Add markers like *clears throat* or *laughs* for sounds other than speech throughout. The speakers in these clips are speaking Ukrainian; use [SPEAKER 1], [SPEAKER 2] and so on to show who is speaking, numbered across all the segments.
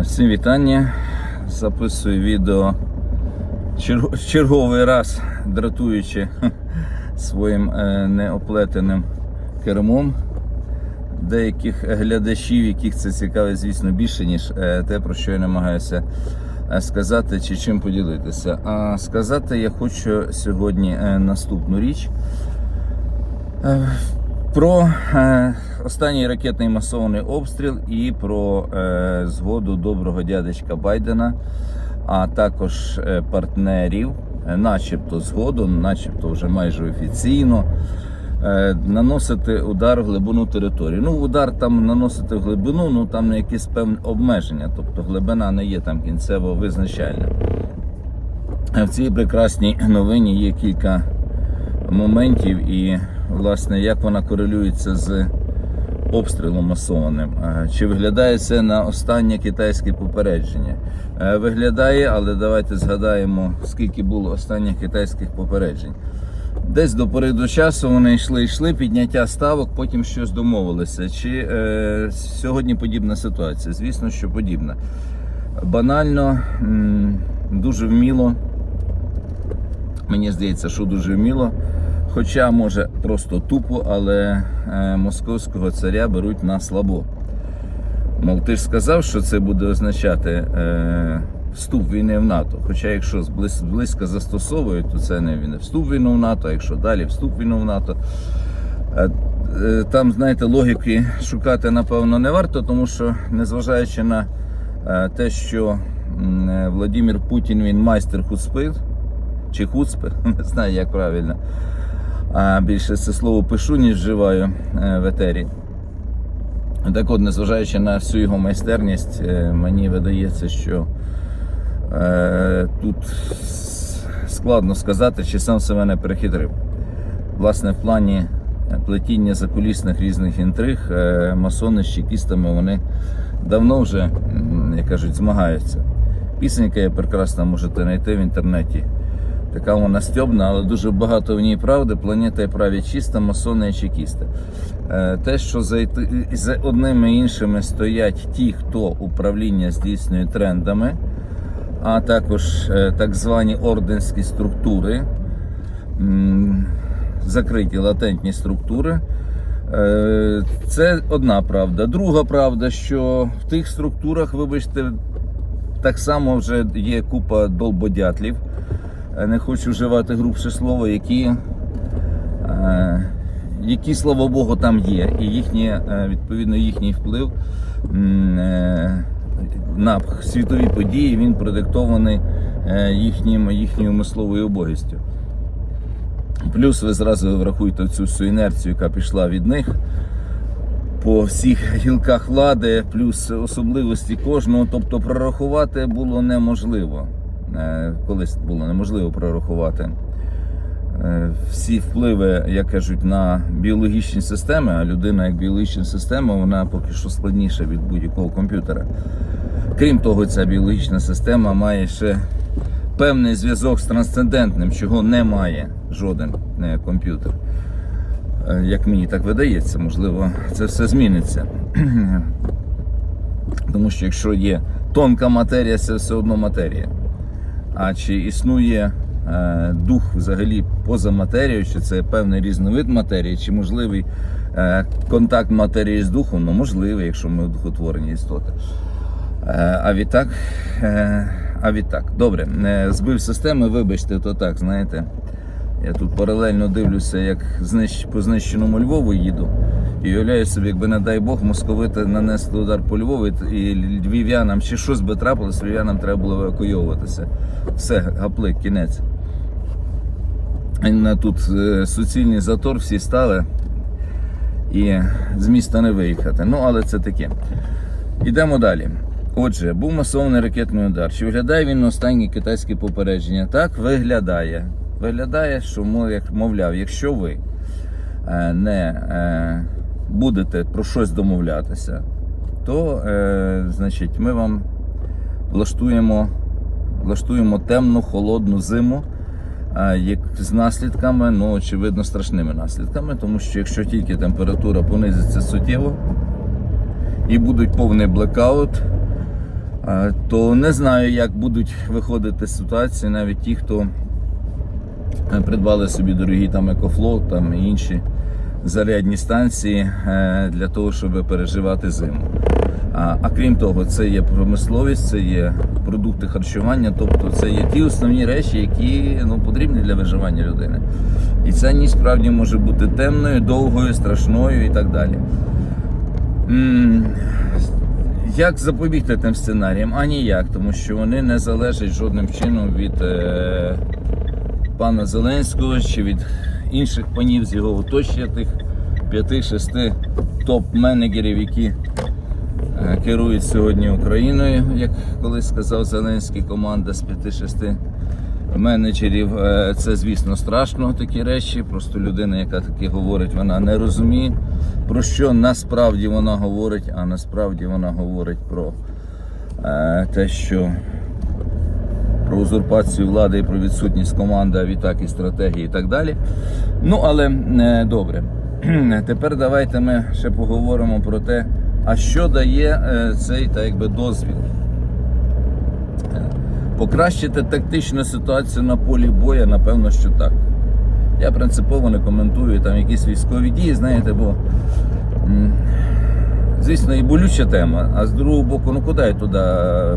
[SPEAKER 1] Всім вітання. Записую відео чер- черговий раз, дратуючи *laughs* своїм е, неоплетеним кермом деяких глядачів, яких це цікавить, звісно, більше, ніж е, те, про що я намагаюся е, сказати чи чим поділитися. А сказати я хочу сьогодні наступну річ. Про е, останній ракетний масований обстріл і про е, згоду доброго дядечка Байдена, а також е, партнерів, е, начебто згоду, начебто вже майже офіційно. е, Наносити удар в глибину території. Ну, удар там наносити в глибину, ну там на якісь певні обмеження, тобто глибина не є там кінцево визначальна. В цій прекрасній новині є кілька моментів, і власне як вона корелюється з обстрілом масованим. Е, Чи виглядає це на останнє китайське попередження? Е, Виглядає, але давайте згадаємо, скільки було останніх китайських попереджень. Десь до пори до часу вони йшли, йшли, підняття ставок, потім щось домовилися. Чи е, сьогодні подібна ситуація? Звісно, що подібна. Банально, м, дуже вміло Мені здається, що дуже вміло. Хоча, може, просто тупо, але е, московського царя беруть на слабо. Мов ти ж сказав, що це буде означати е, вступ війни в НАТО. Хоча, якщо близько застосовують, то це не він- вступ в війну в НАТО, а якщо далі вступ в війну в НАТО. Е, е, Там, знаєте, логіки шукати, напевно, не варто, тому що, незважаючи на те, що Владимир Путін він майстер хуцпи, чи хуцпи, *laughs* не знаю, як правильно. А більше це слово пишу, ніж вживаю е, в етері. Так от, незважаючи на всю його майстерність, е, мені видається, що е, тут складно сказати, чи сам себе не перехитрив. Власне, в плані плетіння закулісних різних інтриг, масони з чекістами вони давно вже, як кажуть, змагаються. Пісенька є прекрасна, можете знайти в інтернеті. Така вона стьобна, але дуже багато в ній правди. Планета і праві чиста, масони і чекісти. Е, Те, що за, за одними іншими стоять ті, хто управління здійснює трендами, а також е, так звані орденські структури, закриті латентні структури. Е, Це одна правда. Друга правда, що в тих структурах, вибачте, так само вже є купа долбодятлів. Е, Не хочу вживати грубше слово, які, е, які, слава Богу, там є. І їхні, е, відповідно, їхній вплив на світові події він продиктований їхнім, їхньою мисловою убогістю. Плюс ви зразу врахуйте цю всю інерцію, яка пішла від них по всіх гілках влади, плюс особливості кожного. Тобто прорахувати було неможливо. Е, Колись було неможливо прорахувати е, всі впливи, як кажуть, на біологічні системи, а людина як біологічна система, вона поки що складніша від будь-якого комп'ютера. Крім того, ця біологічна система має ще певний зв'язок з трансцендентним, чого не має жоден е, комп'ютер. Як мені так видається, можливо, це все зміниться. *clears throat* Тому що якщо є тонка матерія, це все одно матерія. А чи існує е, дух взагалі поза матерією, чи це певний різновид матерії, чи можливий е, контакт матерії з духом? Ну, можливий, якщо ми духотворені істоти. Е, а відтак, е, а відтак. Добре, е, збив системи, вибачте, то так, знаєте. Я тут паралельно дивлюся, як по знищеному Львову їду. І уявляю собі, якби, не дай Бог, московити нанесли удар по Львову, і львів'янам чи щось би трапилось, львів'янам треба було евакуйовуватися. Все, гаплик, кінець. І тут е, суцільний затор, всі стали, і з міста не виїхати. Ну, але це таке. Йдемо далі. Отже, був масований ракетний удар. Чи виглядає він на останнє китайське попередження? Так, виглядає. Виглядає, що як- мовляв, якщо ви е, не е, будете про щось домовлятися, то е, значить, ми вам влаштуємо, влаштуємо темну, холодну зиму, як з наслідками, ну, очевидно, страшними наслідками, тому що якщо тільки температура понизиться суттєво і будуть повний блекаут, То не знаю, як будуть виходити з ситуації навіть ті, хто придбали собі дорогі там екофлот там і інші зарядні станції е, для того, щоб переживати зиму. А, а крім того, це є промисловість, це є продукти харчування, тобто це є ті основні речі, які ну, потрібні для виживання людини. І ця ніч справді може бути темною, довгою, страшною і так далі. Як запобігти тим сценаріям? А ніяк, тому що вони не залежать жодним чином від е, пана Зеленського чи від інших панів з його оточення, тих п'яти-шести топ-менеджерів, які е, керують сьогодні Україною, як колись сказав Зеленський, команда з 5-6 менеджерів. Е, Це, звісно, страшно такі речі. Просто людина, яка таке говорить, вона не розуміє, про що насправді вона говорить, а насправді вона говорить про е, те, що про узурпацію влади і про відсутність команди, а відтак і стратегії і так далі. Ну, але е, добре. Тепер давайте ми ще поговоримо про те, а що дає е, цей так якби дозвіл. Е, Покращити тактичну ситуацію на полі бою, напевно, що так. Я принципово не коментую там якісь військові дії, знаєте, бо звісно, і болюча тема. А з другого боку, ну куди я туди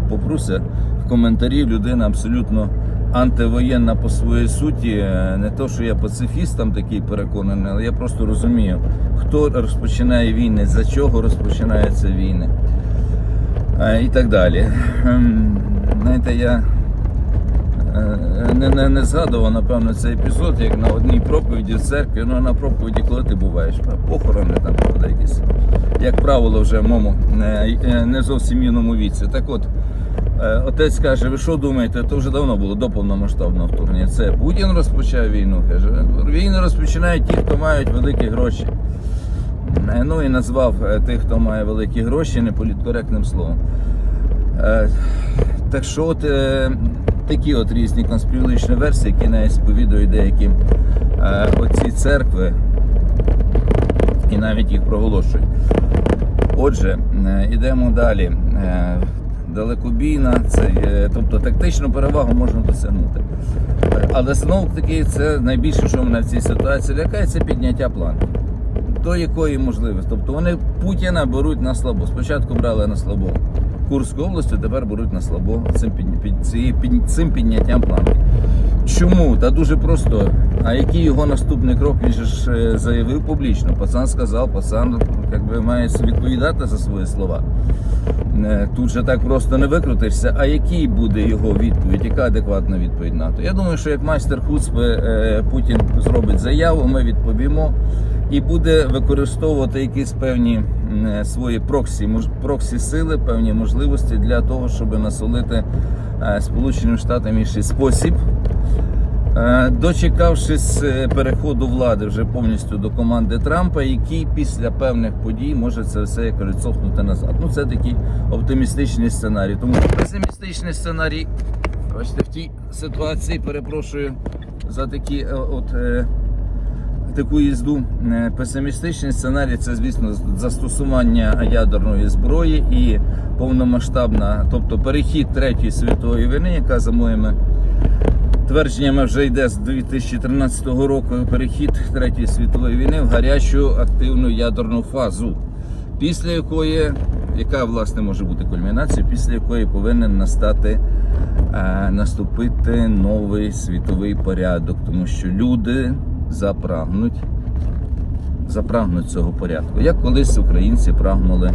[SPEAKER 1] попруся? Коментарі людина абсолютно антивоєнна по своїй суті. Е, Не то, що я пацифіст такий переконаний, але я просто розумію, хто розпочинає війни, за чого розпочинаються війни е, і так далі. Ем, Знаєте, я е, не, не, не згадував, напевно, цей епізод, як на одній проповіді в церкві, ну на проповіді, коли ти буваєш, похорони там правда, якісь, як правило, вже в моєму не зовсім юному віці. Так от, отець каже, ви що думаєте, то вже давно було до повномасштабного вторгнення. Це Путін розпочав війну. Каже, війну розпочинають ті, хто мають великі гроші. Е, Ну і назвав е, тих, хто має великі гроші, неполіткоректним словом. Е, Так що от е, такі от різні конспірологічні версії, які навіть сповідують деякі е, оці церкви і навіть їх проголошують. Отже, е, йдемо далі. Далекобійна, це тобто тактичну перевагу можна досягнути. Але знову таки це найбільше, що мене в цій ситуації лякає, це підняття планки. До якої можливості? Тобто вони Путіна беруть на слабо. Спочатку брали на слабо Курську область, тепер беруть на слабо цим, під, цим підняттям планки. Чому? Та дуже просто. А який його наступний крок? Він ж е, заявив публічно. Пацан сказав, пацан якби, має відповідати за свої слова. Е, Тут же так просто не викрутишся. А який буде його відповідь? Яка адекватна відповідь НАТО? Я думаю, що як майстер Хуцпи е, Путін зробить заяву, ми відповімо і буде використовувати якісь певні свої проксі, проксі сили, певні можливості для того, щоб насолити е, Сполученим Штатам інший спосіб. Е, Дочекавшись е, переходу влади вже повністю до команди Трампа, який після певних подій може це все як кажуть, назад. Ну це такий оптимістичний сценарій. Тому песимістичний сценарій, бачите, в тій ситуації перепрошую за такі е, от. Таку їзду. Е, песимістичний сценарій це, звісно, застосування ядерної зброї і повномасштабна, тобто перехід третьої світової війни, яка за моїми твердженнями вже йде з 2013 року перехід третьої світової війни в гарячу активну ядерну фазу, після якої, яка власне може бути кульмінацією, після якої повинен настати е, наступити новий світовий порядок, тому що люди запрагнуть. Запрагнуть цього порядку, як колись українці прагнули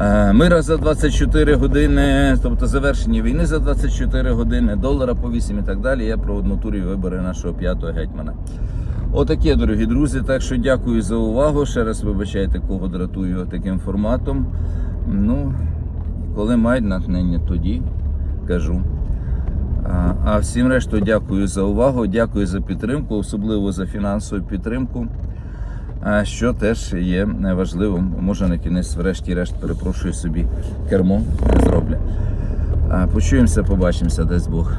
[SPEAKER 1] Е, Мира за 24 години, тобто завершення війни за 24 години, долара по 8 і так далі. Я про однотурі вибори нашого п'ятого гетьмана. Отаке, дорогі друзі. Так що дякую за увагу. Ще раз вибачайте, кого дратую таким форматом. Ну, коли мають натхнення, тоді кажу. А, А всім решту дякую за увагу, дякую за підтримку, особливо за фінансову підтримку. Що теж є важливим. Може на кінець, врешті-решт, перепрошую собі кермо зроблю. Почуємося, побачимося, десь Бог.